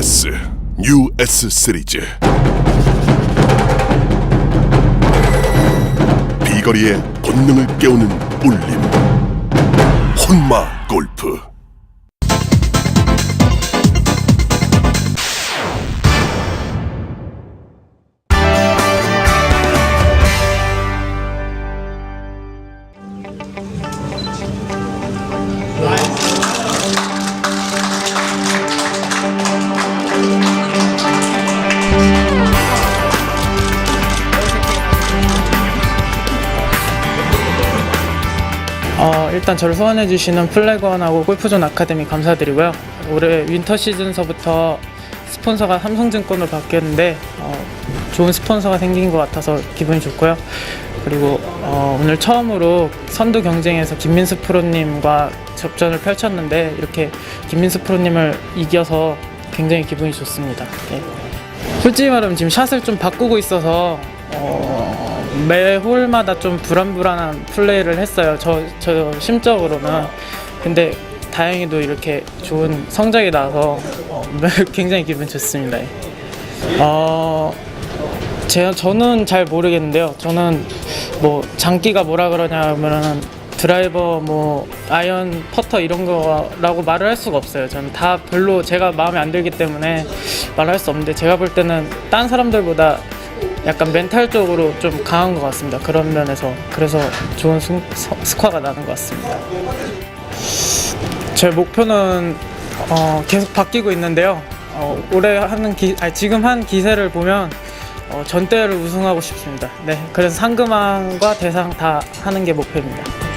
S 뉴 S 시리즈. 비거리의 본능을 깨우는 울림. 혼마 골프 어, 일단 저를 소환해 주시는 플래건하고 골프존 아카데미 감사드리고요. 올해 윈터 시즌서부터 스폰서가 삼성증권으로 바뀌었는데 어, 좋은 스폰서가 생긴 것 같아서 기분이 좋고요. 그리고 어, 오늘 처음으로 선두 경쟁에서 김민수 프로님과 접전을 펼쳤는데 이렇게 김민수 프로님을 이겨서 굉장히 기분이 좋습니다. 네. 솔직히 말하면 지금 샷을 좀 바꾸고 있어서 어, 매 홀마다 좀 불안불안한 플레이를 했어요. 저, 저 심적으로는. 근데 다행히도 이렇게 좋은 성적이 나와서 어, 굉장히 기분 좋습니다. 어, 제가 저는 잘 모르겠는데요. 저는 뭐 장기가 뭐라 그러냐면은 드라이버 뭐 아이언 퍼터 이런 거라고 말을 할 수가 없어요. 저는 다 별로 제가 마음에 안 들기 때문에 말할 수 없는데 제가 볼 때는 딴 사람들보다 약간 멘탈적으로 좀 강한 것 같습니다. 그런 면에서 그래서 좋은 스, 스코어가 나는 것 같습니다. 제 목표는 어, 계속 바뀌고 있는데요. 어, 올해 하는 기, 아니, 지금 한 기세를 보면 어, 전대회를 우승하고 싶습니다. 네, 그래서 상금왕과 대상 다 하는 게 목표입니다.